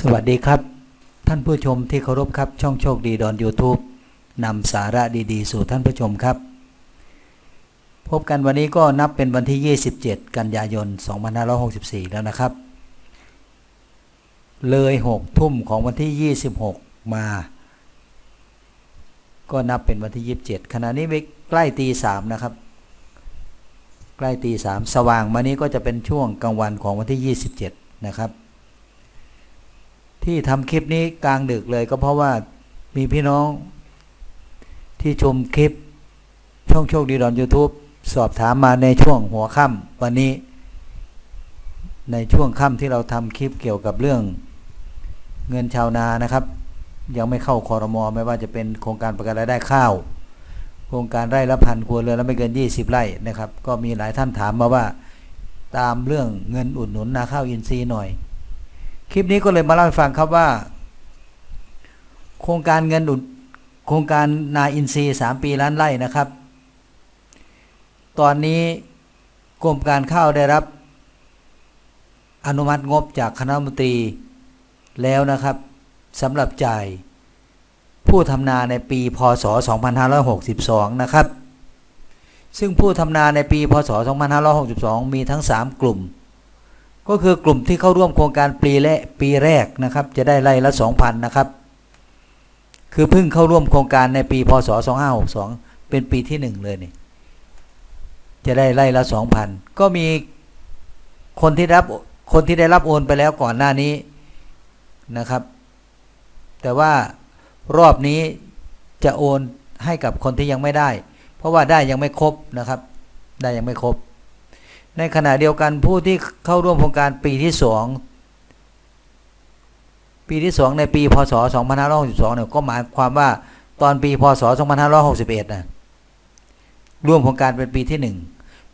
สวัสดีครับ ท่านผู้ชมที่เคารพครับ ช่องโชคดีดอน YouTube นำสาระดีๆ สู่ท่านผู้ชมครับ พบกันวันนี้ก็นับเป็นวันที่ 27 กันยายน 2564 แล้วนะครับ เลย 6 ทุ่มของวันที่ 26 มา ก็นับเป็นวันที่ 27 ขณะนี้ใกล้ตี3นะครับ ใกล้ตี3สว่างมานี้ก็จะเป็นช่วงกลางวันของวันที่ 27 นะครับ ที่ทำคลิปนี้กลางดึกเลย ก็เพราะว่ามีพี่น้องที่ชมคลิปช่องโชคดีดอน YouTube สอบถามมาในช่วงหัวค่ำวันนี้ ในช่วงค่ำที่เราทำคลิปเกี่ยวกับเรื่องเงินชาวนานะครับ ยังไม่เข้าคอรมอไม่ว่าจะเป็นโครงการประกันรายได้ข้าว โครงการไร่ละพันครัวเรือนละไม่เกิน 20 ไร่นะครับ ก็มีหลายท่านถามมาว่า ตามเรื่องเงินอุดหนุนนาข้าวอินทรีย์หน่อย คลิปนี้ก็เลยมาเล่าให้ฟังครับว่า โครงการเงินอุดโครงการนาอินทรีย์สามปีล้านไร่นะครับ ตอนนี้กรมการข้าวได้รับ อนุมัติงบจากคณะมนตรีแล้วนะครับสำหรับจ่ายผู้ทำนาในปีพศ 2562 นะครับ ซึ่งผู้ทำนาในปีพศ 2562 มีทั้ง 3 กลุ่ม ก็คือกลุ่มที่เข้าร่วมโครงการปีและปีแรกนะครับ จะได้ไร่ละ 2,000 นะครับ คือเพิ่งเข้าร่วมโครงการในปีพศ 2562 เป็นปีที่ 1 เลยนี่ จะได้ไร่ละ 2,000 ก็มีคนที่รับคนที่ได้รับโอนไปแล้วก่อนหน้านี้นะครับ แต่ว่ารอบนี้จะโอนให้กับคนที่ยังไม่ได้ เพราะว่าได้ยังไม่ครบนะครับ ได้ยังไม่ครบ ในขณะเดียวกันผู้ที่เข้าร่วมโครงการปีที่สองปีที่สองในปีพศ 2562เนี่ยก็หมายความว่าตอนปีพศ 2561นะร่วมโครงการเป็นปีที่หนึ่ง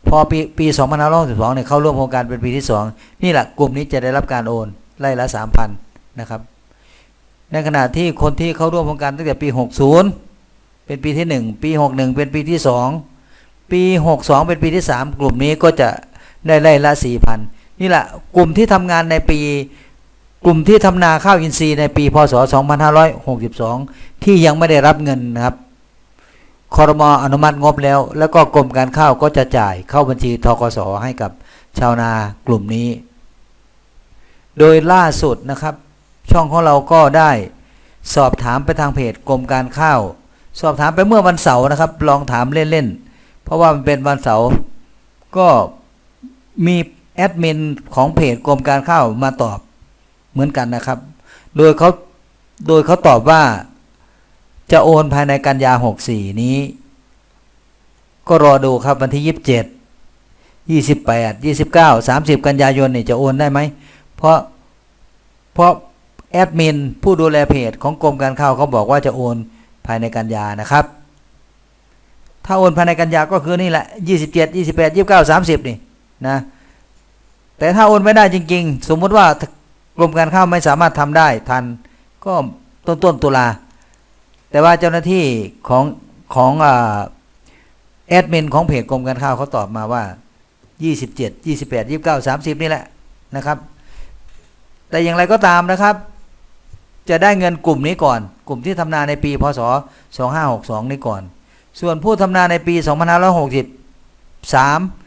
พอปีปี2562เนี่ยเข้าร่วมโครงการเป็นปีที่สองนี่แหละกลุ่มนี้จะได้รับการโอนไล่ละ 3,000นะครับ ในขณะที่คนที่เข้าร่วมโครงการตั้งแต่ปี 60 เป็นปีที่ 1 ปี 61 เป็นปีที่ 2 ปี 62 เป็นปีที่ 3 กลุ่มนี้ก็จะ ได้ไล่ละ4,000นี่แหละกลุ่มที่ทำงานในปี กลุ่มที่ทำนาข้าวอินทรีย์ในปี พศ 2562 ที่ยังไม่ได้รับเงินนะครับคอรมออนุมัติงบแล้ว แล้วก็กรมการข้าวก็จะจ่ายเข้าบัญชีทกสให้กับชาวนากลุ่มนี้ โดยล่าสุดนะครับ ช่องของเราก็ได้สอบถามไปทางเพจกรมการข้าว สอบถามไปเมื่อวันเสาร์นะครับ ลองถามเล่นๆเพราะว่ามันเป็นวันเสาร์ก็ มีแอดมินของเพจกรมการข้าวมาตอบเหมือนกันนะครับ โดยเขาโดยเขาตอบว่าจะโอนภายในกันยาหกสี่นี้ ก็รอดูครับวันที่ยี่สิบเจ็ดยี่สิบแปดยี่สิบเก้าสามสิบกันยายนนี่จะโอนได้ไหม เพราะเพราะแอดมินผู้ดูแลเพจของกรมการข้าวเขาบอกว่าจะโอนภายในกันยานะครับ ถ้าโอนภายในกันยาก็คือนี่แหละยี่สิบเจ็ดยี่สิบแปดยี่สิบเก้าสามสิบนี่ นะแต่ถ้าโอนไม่ได้จริง ๆ สมมุติว่ากรมการข้าวไม่สามารถทำได้ทันก็ต้นต้นตุลาแต่ว่าเจ้าหน้าที่ของของแอดมินของเพจกรมการข้าวเขาตอบมาว่า 27 28 29 30 นี่แหละนะครับ แต่อย่างไรก็ตามนะครับ จะได้เงินกลุ่มนี้ก่อน กลุ่มที่ทำนาในปี พศ 2562 นี้ก่อน ส่วนผู้ทำนาในปี 2563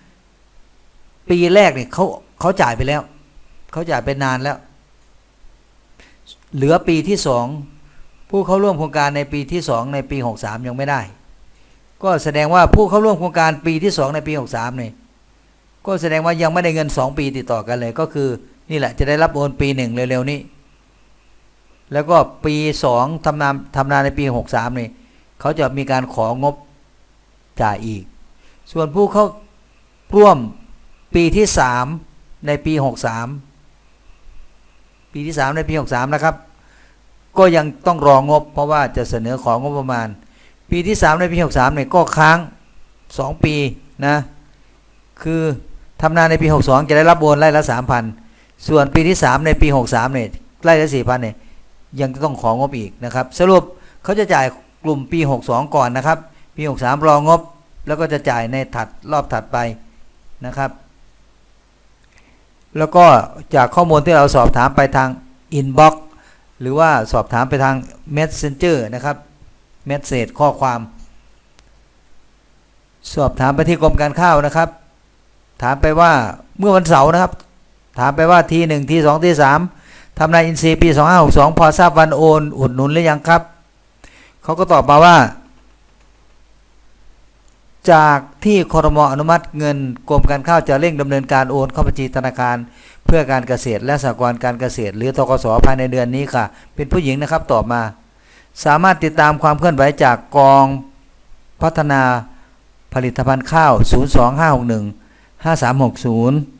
ปีแรกเนี่ยเขาเขาจ่ายไปแล้ว เขาจ่ายไปนานแล้ว เหลือปีที่สองผู้เข้าร่วมโครงการในปีที่สองในปี63ยังไม่ได้ ก็แสดงว่าผู้เข้าร่วมโครงการปีที่สองในปี63เนี่ยก็แสดงว่ายังไม่ได้เงิน2ปีติดต่อกันเลย ก็คือนี่แหละจะได้รับโอนปีหนึ่งเร็วๆนี้ แล้วก็ปีสองทำนาทำนาในปี63นี่เขาจะมีการของบจ่ายอีก ส่วนผู้เข้าร่วม ปีที่สามในปี63ปีที่สามในปี63นะครับ ก็ยังต้องรองบ เพราะว่าจะเสนอของงบประมาณ ปีที่3ในปี63เนี่ยก็ค้าง2ปีนะคือทำนาในปี62จะได้รับโอนไร่ละ3,000ส่วนปีที่3ในปี63เนี่ยไร่ละ4,000เนี่ยยังจะต้องของงบอีกนะครับ สรุปเขาจะจ่ายกลุ่มปี 62 ก่อนนะครับ ปี 63 รองบแล้วก็จะจ่ายในถัดรอบถัดไปนะครับ แล้วก็จากข้อมูลที่เราสอบถามไปทางอินบ็อกซ์หรือว่าสอบถามไปทาง Messenger นะครับเมสเซจข้อความ สอบถามไปที่กรมการข้าวนะครับ ถามไปว่าเมื่อวันเสาร์นะครับ ถามไปว่าทีหนึ่งทีสองทีสามทำนายอินทรีย์ปีสองห้าหกสองพอทราบวันโอน อุดหนุนหรือยังครับ เขาก็ตอบมาว่า จากที่คอรมออนุมัติเงินกรมการข้าวจะเร่งดำเนินการโอนเข้าบัญชีธนาคาร เพื่อการเกษตรและสหกรณ์การเกษตร หรือทกสภายในเดือนนี้ค่ะ เป็นผู้หญิงนะครับตอบมา สามารถติดตามความเคลื่อนไหวจากกองพัฒนาผลิตภัณฑ์ข้าว 02561 5360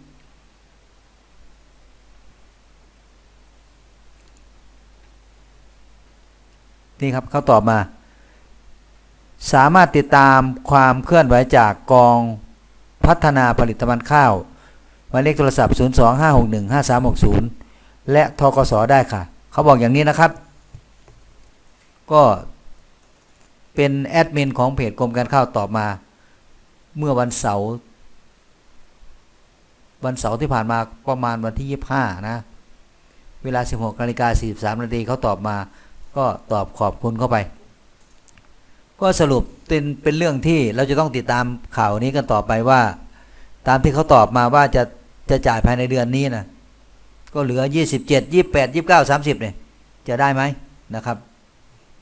นี่ครับเขาตอบมา สามารถติดตามความเคลื่อนไหวจากกองพัฒนาผลิตภัณฑ์ข้าวหมายเลขโทรศัพท์ 02561 5360 และทกสได้ค่ะ เขาบอกอย่างนี้นะครับ ก็เป็นแอดมินของเพจกรมการข้าวตอบมา เมื่อวันเสาร์วันเสาร์ที่ผ่านมาประมาณวันที่ 25 นะ เวลา 16นาฬิกา43นาทีเขาตอบมา ก็ตอบขอบคุณเข้าไป ก็สรุปเป็นเป็นเรื่องที่เราจะต้องติดตามข่าวนี้กันต่อไปว่า ตามที่เขาตอบมาว่าจะจะจ่ายภายในเดือนนี้นะก็เหลือ 27 28 29 30เนี่ยจะได้ไหมนะครับ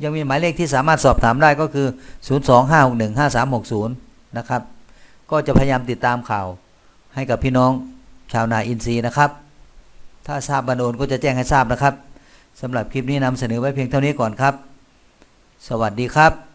ยังมีหมายเลขที่สามารถสอบถามได้ก็คือ 025615360 นะครับ ก็จะพยายามติดตามข่าวให้กับพี่น้องชาวนาอินทรีย์นะครับ ถ้าทราบบันโอนก็จะแจ้งให้ทราบนะครับสำหรับคลิปนี้นำเสนอไว้เพียงเท่านี้ก่อนครับ สวัสดีครับ